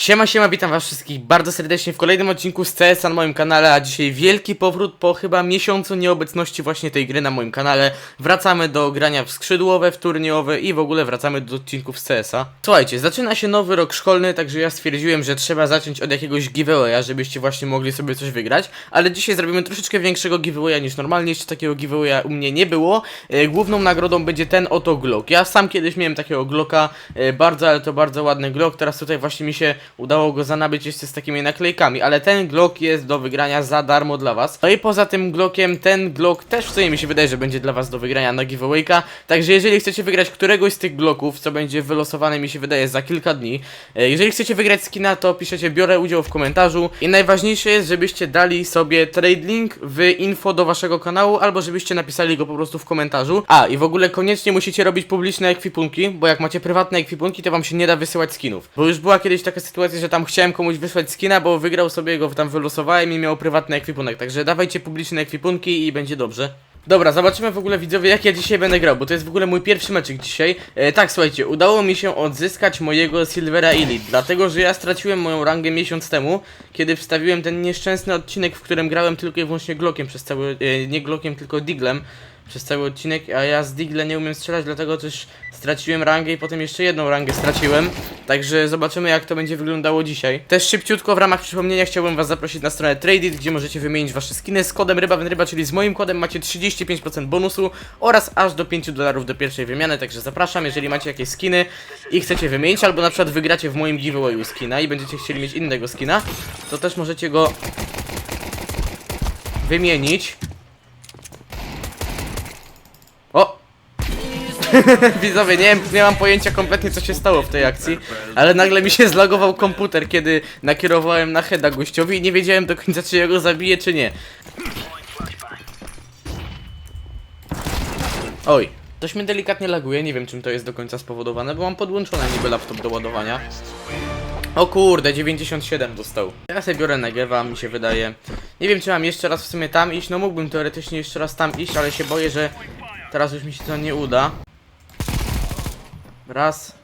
Siema, siema, witam was wszystkich bardzo serdecznie w kolejnym odcinku z CS na moim kanale, a dzisiaj wielki powrót po chyba miesiącu nieobecności właśnie tej gry na moim kanale. Wracamy do grania w skrzydłowe, w turniejowe i w ogóle wracamy do odcinków z CS-a. Słuchajcie, zaczyna się nowy rok szkolny, także ja stwierdziłem, że trzeba zacząć od jakiegoś giveawaya, żebyście właśnie mogli sobie coś wygrać, ale dzisiaj zrobimy troszeczkę większego giveawaya niż normalnie, jeszcze takiego giveawaya u mnie nie było. E, Główną nagrodą będzie ten oto Glock. Ja sam kiedyś miałem takiego Glocka, e, bardzo, ale to bardzo ładny Glock, teraz tutaj właśnie mi się udało go zanabyć jeszcze z takimi naklejkami, ale ten Glock jest do wygrania za darmo dla was. No i poza tym Glockiem, ten Glock też w sumie mi się wydaje, że będzie dla was do wygrania na giveawayka, także jeżeli chcecie wygrać któregoś z tych Glocków, co będzie wylosowane mi się wydaje za kilka dni, e, jeżeli chcecie wygrać skina, to piszecie biorę udział w komentarzu i najważniejsze jest, żebyście dali sobie trade link w info do waszego kanału, albo żebyście napisali go po prostu w komentarzu. A, i w ogóle koniecznie musicie robić publiczne ekwipunki, bo jak macie prywatne ekwipunki, to wam się nie da wysyłać skinów. Bo już była kiedyś taka sytuacja, że tam chciałem komuś wysłać skina, bo wygrał sobie go, tam wylosowałem i miał prywatny ekwipunek, także dawajcie publiczne ekwipunki i będzie dobrze. Dobra, zobaczymy w ogóle widzowie jak ja dzisiaj będę grał, bo to jest w ogóle mój pierwszy meczyk dzisiaj. E, tak, słuchajcie, udało mi się odzyskać mojego Silvera Elite, dlatego że ja straciłem moją rangę miesiąc temu, kiedy wstawiłem ten nieszczęsny odcinek, w którym grałem tylko i wyłącznie Glockiem przez cały, e, nie Glockiem, tylko Diglem przez cały odcinek, a ja z Digle nie umiem strzelać, dlatego też straciłem rangę i potem jeszcze jedną rangę straciłem. Także zobaczymy jak to będzie wyglądało dzisiaj. Też szybciutko w ramach przypomnienia chciałbym was zaprosić na stronę Tradeit, gdzie możecie wymienić wasze skiny z kodem ryba ryba, czyli z moim kodem macie 35% bonusu oraz aż do 5 dolarów do pierwszej wymiany, także zapraszam, jeżeli macie jakieś skiny i chcecie wymienić, albo na przykład wygracie w moim giveawayu skina i będziecie chcieli mieć innego skina, to też możecie go wymienić. Widzowie, nie, wiem, nie mam pojęcia kompletnie co się stało w tej akcji, ale nagle mi się zlagował komputer, kiedy nakierowałem na heada gościowi i nie wiedziałem do końca czy ja go zabiję czy nie. Oj, coś mnie delikatnie laguje, nie wiem czym to jest do końca spowodowane, bo mam podłączony niby laptop do ładowania. O kurde, 97 dostał. Ja sobie biorę Negewa, mi się wydaje. Nie wiem, czy mam jeszcze raz w sumie tam iść. No mógłbym teoretycznie jeszcze raz tam iść, ale się boję, że teraz już mi się to nie uda. Raz.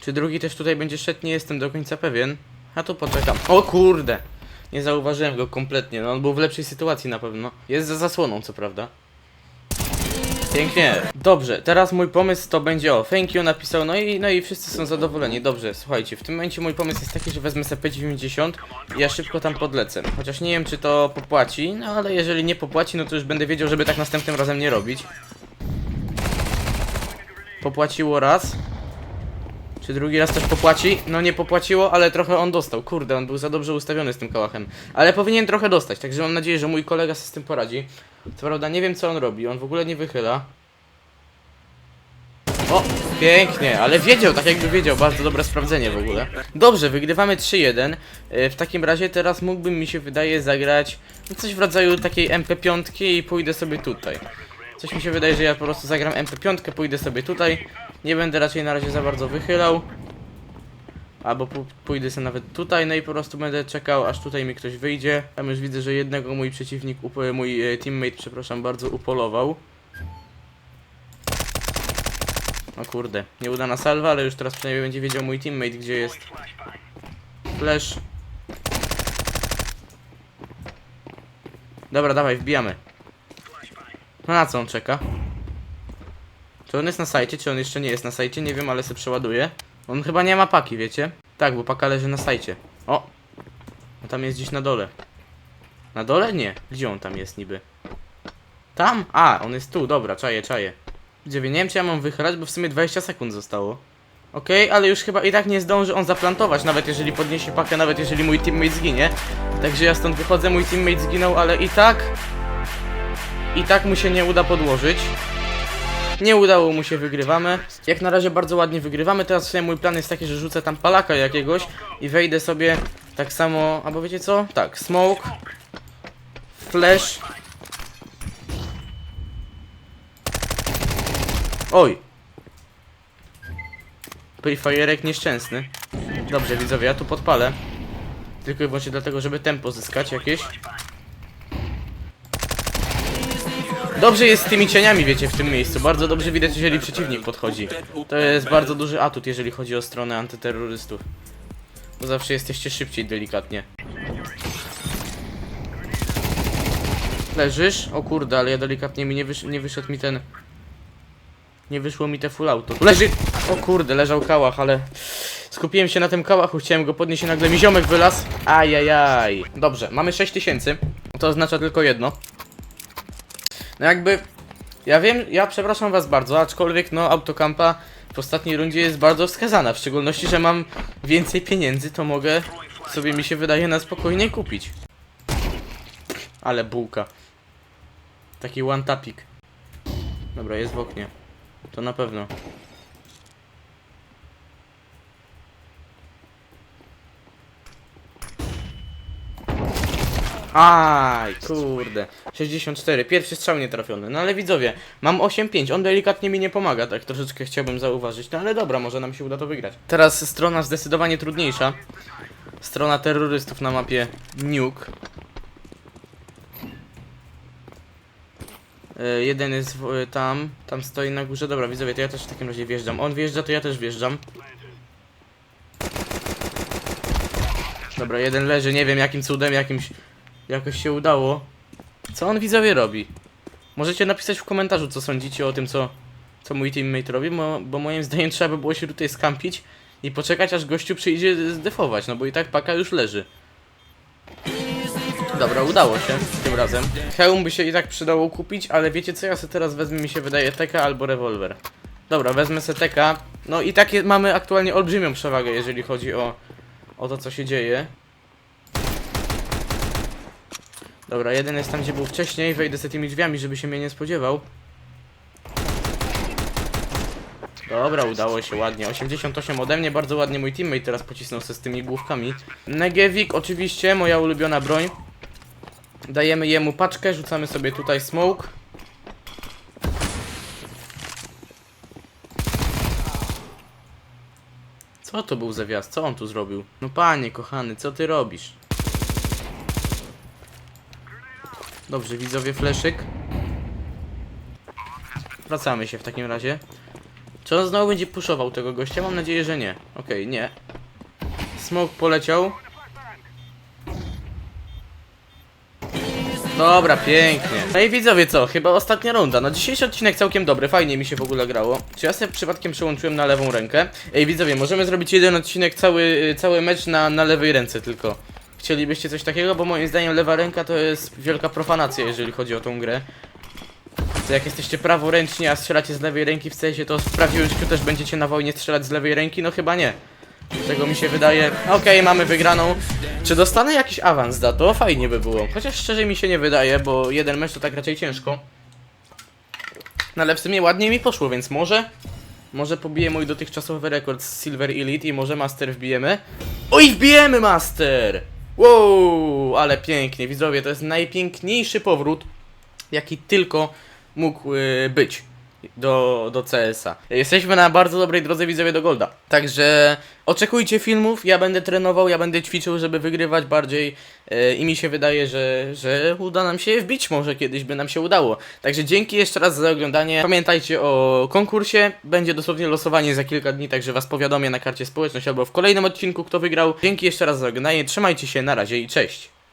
Czy drugi też tutaj będzie szedł? Nie jestem do końca pewien. A tu poczekam. O kurde! Nie zauważyłem go kompletnie. No on był w lepszej sytuacji na pewno. Jest za zasłoną, co prawda. Pięknie. Dobrze, teraz mój pomysł to będzie o thank you napisał, no i, no i wszyscy są zadowoleni. Dobrze, słuchajcie, w tym momencie mój pomysł jest taki, że wezmę sobie P90 i ja szybko tam podlecę. Chociaż nie wiem czy to popłaci, no ale jeżeli nie popłaci, no to już będę wiedział, żeby tak następnym razem nie robić. Popłaciło raz. Czy drugi raz też popłaci? No nie popłaciło, ale trochę on dostał. Kurde, on był za dobrze ustawiony z tym kałachem. Ale powinien trochę dostać, także mam nadzieję, że mój kolega sobie z tym poradzi. Co prawda nie wiem co on robi, on w ogóle nie wychyla. O, pięknie, ale wiedział, tak jakby wiedział, bardzo dobre sprawdzenie w ogóle. Dobrze, wygrywamy 3-1. E, W takim razie teraz mógłbym mi się wydaje zagrać coś w rodzaju takiej MP5 i pójdę sobie tutaj. Coś mi się wydaje, że ja po prostu zagram MP5, pójdę sobie tutaj. Nie będę raczej na razie za bardzo wychylał. Albo pójdę sobie nawet tutaj, no i po prostu będę czekał, aż tutaj mi ktoś wyjdzie. Tam już widzę, że jednego mój przeciwnik, mój e, teammate, przepraszam bardzo, upolował. O kurde, nieudana salwa, ale już teraz przynajmniej będzie wiedział mój teammate, gdzie jest. Flash. Dobra, dawaj, wbijamy. No na co on czeka? Czy on jest na sajcie, czy on jeszcze nie jest na sajcie? Nie wiem, ale se przeładuje. On chyba nie ma paki, wiecie? Tak, bo paka leży na sajcie. O! On tam jest gdzieś na dole. Na dole? Nie. Gdzie on tam jest niby? Tam? A, on jest tu, dobra, czaję, czaję. Gdzie nie wiem czy ja mam wychylać, bo w sumie 20 sekund zostało. Okej, ale już chyba i tak nie zdąży on zaplantować, nawet jeżeli podniesie pakę, nawet jeżeli mój teammate zginie. Także ja stąd wychodzę, mój teammate zginął, ale i tak... I tak mu się nie uda podłożyć. Nie udało mu się, wygrywamy. Jak na razie bardzo ładnie wygrywamy. Teraz sobie mój plan jest taki, że rzucę tam palaka jakiegoś i wejdę sobie tak samo, albo wiecie co? Tak, smoke, flash. Oj! Prefire'ek nieszczęsny. Dobrze, widzowie, ja tu podpalę. Tylko i wyłącznie dlatego, żeby tempo zyskać jakieś. Dobrze jest z tymi cieniami, wiecie, w tym miejscu. Bardzo dobrze widać, jeżeli przeciwnik podchodzi. To jest bardzo duży atut, jeżeli chodzi o stronę antyterrorystów. Bo zawsze jesteście szybciej delikatnie. Leżysz? O kurde, ale ja delikatnie mi nie, wysz nie wyszedł mi ten... Nie wyszło mi te full auto. Leży! O kurde, leżał kałach, ale... Skupiłem się na tym kałachu, chciałem go podnieść i nagle mi ziomek wylazł. Ajajaj. Dobrze, mamy 6000. To oznacza tylko jedno. No jakby... Ja wiem, ja przepraszam was bardzo, aczkolwiek no autokampa w ostatniej rundzie jest bardzo wskazana. W szczególności, że mam więcej pieniędzy, to mogę sobie mi się wydaje na spokojnie kupić. Ale bułka. Taki one tapik. Dobra, jest w oknie. To na pewno. Aj, kurde. 64, pierwszy strzał nie trafiony. No ale widzowie, mam 8-5, on delikatnie mi nie pomaga, tak troszeczkę chciałbym zauważyć. No ale dobra, może nam się uda to wygrać. Teraz strona zdecydowanie trudniejsza. Strona terrorystów na mapie Nuke. E, jeden jest w, e, tam, tam stoi na górze. Dobra, widzowie, to ja też w takim razie wjeżdżam. On wjeżdża, to ja też wjeżdżam. Dobra, jeden leży, nie wiem jakim cudem, jakimś jakoś się udało. Co on widzowie robi? Możecie napisać w komentarzu, co sądzicie o tym, co, co mój teammate robi, bo, bo moim zdaniem trzeba by było się tutaj skampić i poczekać, aż gościu przyjdzie zdefować, no bo i tak paka już leży. Dobra, udało się tym razem. Hełm by się i tak przydało kupić, ale wiecie co, ja sobie teraz wezmę, mi się wydaje, teka albo rewolwer. Dobra, wezmę se teka. No i tak mamy aktualnie olbrzymią przewagę, jeżeli chodzi o, o to, co się dzieje. Dobra, jeden jest tam, gdzie był wcześniej. Wejdę z tymi drzwiami, żeby się mnie nie spodziewał. Dobra, udało się ładnie. 88 ode mnie, bardzo ładnie mój teammate teraz pocisnął se z tymi główkami. Negewik, oczywiście, moja ulubiona broń. Dajemy jemu paczkę, rzucamy sobie tutaj smoke. Co to był za? Co on tu zrobił? No panie kochany, co ty robisz? Dobrze, widzowie, fleszyk. Wracamy się w takim razie. Czy on znowu będzie puszował tego gościa? Mam nadzieję, że nie. Okej, nie. Smoke poleciał. Dobra, pięknie. No i widzowie co, chyba ostatnia runda. No dzisiejszy odcinek całkiem dobry, fajnie mi się w ogóle grało. Czy ja sobie przypadkiem przełączyłem na lewą rękę? Ej widzowie, możemy zrobić jeden odcinek, cały, cały mecz na, na lewej ręce tylko. Chcielibyście coś takiego? Bo moim zdaniem lewa ręka to jest wielka profanacja, jeżeli chodzi o tą grę. To jak jesteście praworęczni, a strzelacie z lewej ręki w sensie, to w prawdziwym życiu też będziecie na wojnie strzelać z lewej ręki? No chyba nie. Tego mi się wydaje. Okej, mamy wygraną. Czy dostanę jakiś awans za to? Fajnie by było. Chociaż szczerze mi się nie wydaje, bo jeden mecz to tak raczej ciężko. No ale w sumie ładnie mi poszło, więc może... Może pobiję mój dotychczasowy rekord z Silver Elite i może Master wbijemy? Oj, wbijemy Master! Wow, ale pięknie, widzowie, to jest najpiękniejszy powrót, jaki tylko mógł y, być do, do CS-a. Jesteśmy na bardzo dobrej drodze widzowie do Golda. Także oczekujcie filmów, ja będę trenował, ja będę ćwiczył, żeby wygrywać bardziej y, i mi się wydaje, że, że uda nam się wbić, może kiedyś by nam się udało. Także dzięki jeszcze raz za oglądanie. Pamiętajcie o konkursie, będzie dosłownie losowanie za kilka dni, także was powiadomię na karcie społeczność albo w kolejnym odcinku kto wygrał. Dzięki jeszcze raz za oglądanie, trzymajcie się, na razie i cześć.